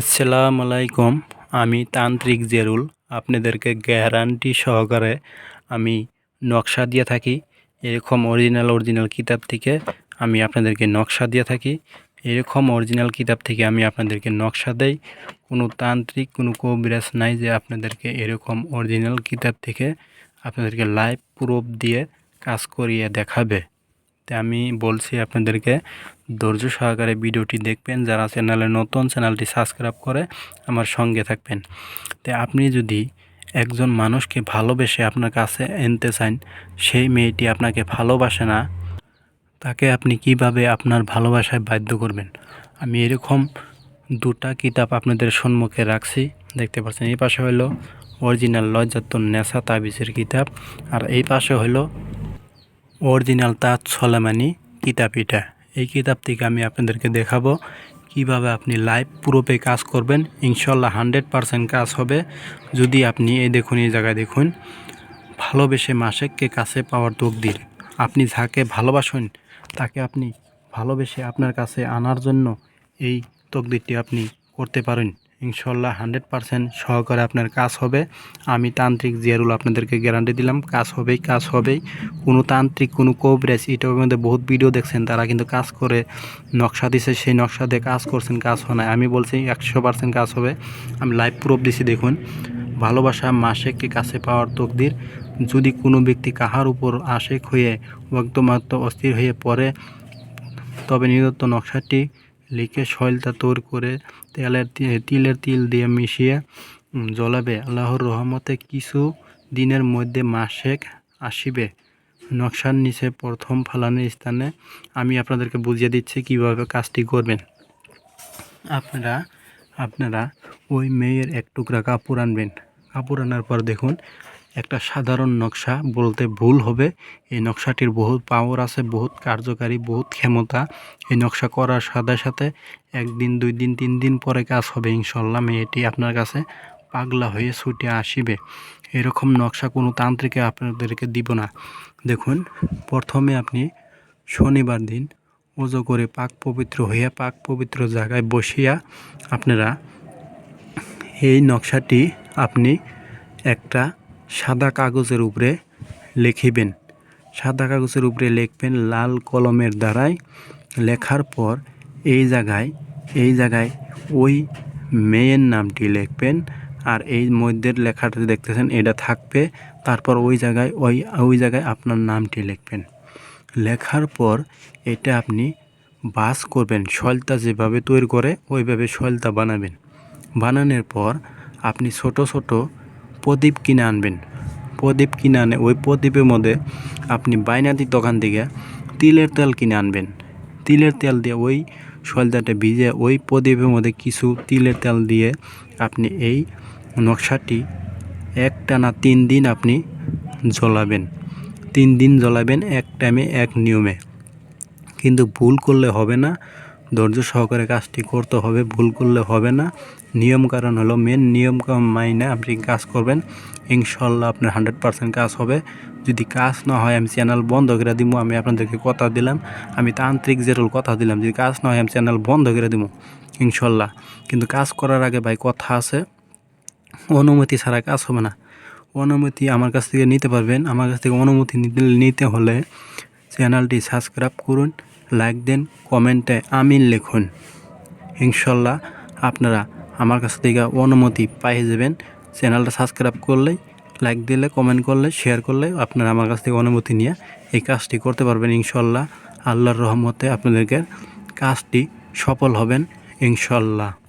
আসসালামু আলাইকুম, আমি তান্ত্রিক জেরুল। আপনাদেরকে গ্যারান্টি সহকারে আমি নকশা দিয়ে থাকি। এরকম অরিজিনাল অরিজিনাল কিতাব থেকে আমি আপনাদেরকে নকশা দিয়ে থাকি। এরকম অরিজিনাল কিতাব থেকে আমি আপনাদেরকে নকশা দেই। কোনো তান্ত্রিক, কোনো কবিরাজ নাই যে আপনাদেরকে এরকম অরিজিনাল কিতাব থেকে আপনাদেরকে লাইভ প্রুফ দিয়ে কাজ করিয়ে দেখাবে। তাই আমি বলছি আপনাদেরকে ধৈর্য সহকারে ভিডিওটি দেখবেন। যারা চ্যানেলে নতুন, চ্যানেলটি সাবস্ক্রাইব করে আমার সঙ্গে থাকবেন। তাই আপনি যদি একজন মানুষকে ভালোবেসে আপনার কাছে এনতে চান, সেই মেয়েটি আপনাকে ভালোবাসে না, তাকে আপনি কীভাবে আপনার ভালোবাসায় বাধ্য করবেন? আমি এরকম দুটা কিতাব আপনাদের সম্মুখে রাখছি। দেখতে পাচ্ছেন, এই পাশে হলো অরিজিনাল লজ্জাতুন নেশা তাবিজের কিতাব। আর এই পাশে হলো অরিজিনাল তাজ সলেমানি কিতাব এটা। এই কিতাব থেকে আমি আপনাদেরকে দেখাবো কীভাবে আপনি লাইভ প্রুফে কাজ করবেন। ইনশাল্লাহ হান্ড্রেড পারসেন্ট কাজ হবে। যদি আপনি এই দেখুন, এই জায়গায় দেখুন, ভালোবেসে মাসেককে কাছে পাওয়ার তকদির। আপনি যাকে ভালোবাসেন, তাকে আপনি ভালোবেসে আপনার কাছে আনার জন্য এই তকদিরটি আপনি করতে পারেন। ইনশাল্লাহ হান্ড্রেড পারসেন্ট সহকারে আপনার কাজ হবে। আমি তান্ত্রিক জিয়ারুল আপনাদেরকে গ্যারান্টি দিলাম, কাজ হবেই কাজ হবেই। কোনো তান্ত্রিক, কোনো কবরেজ ইউটিউবের মধ্যে বহুত ভিডিও দেখছেন, তারা কিন্তু কাজ করে, নকশা দিছে, সেই নকশা দিয়ে কাজ করছেন, কাজ হয় না। আমি বলছি একশো পার্সেন্ট কাজ হবে। আমি লাইভ প্রুফ দিছি, দেখুন। ভালোবাসা মাসেককে কাছে পাওয়ার তকদির। যদি কোনো ব্যক্তি কাহার উপর আশেক হয়ে একদমাত্র অস্থির হয়ে পড়ে, তবে নিরত্ত নকশাটি লিখে শৈলতা তৈরি করে তেলের তিলের তিল দিয়ে মিশিয়ে জ্বলাবে। আল্লাহর রহমতে কিছু দিনের মধ্যে মাসেক আসিবে। নকশার নিচে প্রথম ফালানের স্থানে আমি আপনাদেরকে বুঝিয়ে দিচ্ছি কীভাবে কাজটি করবেন। আপনারা আপনারা ওই মেয়ের এক টুকরা কাপড় আনবেন। কাপড় আনার পর দেখুন একটা সাধারণ নকশা বলতে ভুল হবে। এই নকশাটির বহুত পাওয়ার আছে, বহুত কার্যকারী, বহুত ক্ষমতা। এই নকশা করার সাথে সাথে একদিন, দুই দিন, তিন দিন পরে কাজ হবে ইনশাল্লাহ। মেয়েটি আপনার কাছে পাগলা হয়ে ছুটে আসিবে। এরকম নকশা কোনো তান্ত্রিকে আপনাদেরকে দিব না। দেখুন, প্রথমে আপনি শনিবার দিন ওজো করে পাক পবিত্র হইয়া পাক পবিত্র জায়গায় বসিয়া আপনারা এই নকশাটি আপনি একটা সাদা কাগজের উপরে লিখিবেন। সাদা কাগজের উপরে লিখবেন লাল কলমের দ্বারাই লেখার পর এই জায়গায় এই জায়গায় ওই মেয়ের নামটি লিখবেন আর এই মধ্যের লেখাটা দেখতেছেন এটা থাকবে। তারপর ওই জায়গায়, ওই ওই জায়গায় আপনার নামটি লিখবেন। লেখার পর এটা আপনি বাস করবেন শলতা যেভাবে তৈরি করে, ওইভাবে শলতা বানাবেন। বানানোর পর আপনি ছোট ছোট প্রদীপ কিনে আনবেন। প্রদীপ কিনে আনে ওই প্রদীপের মধ্যে আপনি বাইনাতি দোকান থেকে তিলের তেল কিনে আনবেন। তিলের তেল দিয়ে ওই সলদাটা ভিজে ওই প্রদীপের মধ্যে কিছু তিলের তেল দিয়ে আপনি এই নকশাটি একটানা তিন দিন আপনি জ্বলাবেন। তিন দিন জ্বলাবেন এক টাইমে এক নিয়মে। কিন্তু ভুল করলে হবে না। ধৈর্য সহকারে কাজটি করতে হবে, ভুল করলে হবে না। নিয়ম কারণ হলো মেন নিয়ম মাইনে আপনি কাজ করবেন ইনশাল্লাহ আপনার হান্ড্রেড পার্সেন্ট কাজ হবে। যদি কাজ না হয়, আমি চ্যানেল বন্ধ করে দিব আমি আপনাদেরকে কথা দিলাম, আমি তান্ত্রিক জেরুল কথা দিলাম, যদি কাজ না হয়, আমি চ্যানেল বন্ধ করে দিব ইনশাল্লাহ কিন্তু কাজ করার আগে ভাই কথা আছে, অনুমতি ছাড়া কাজ হবে না। অনুমতি আমার কাছ থেকে নিতে পারবেন, আমার কাছ থেকে অনুমতি নিতে নিতে হলে চ্যানেলটি সাবস্ক্রাইব করুন লাইক দেন, কমেন্টে আমিন লিখুন। ইনশাল্লাহ আপনারা আমার কাছ থেকে অনুমতি পাইয়ে যাবেন। চ্যানেলটা সাবস্ক্রাইব করলেই, লাইক দিলে, কমেন্ট করলে, শেয়ার করলে আপনারা আমার কাছ থেকে অনুমতি নিয়ে এই কাজটি করতে পারবেন ইনশাল্লাহ। আল্লাহর রহমতে আপনাদেরকে কাজটি সফল হবেন ইনশাল্লাহ।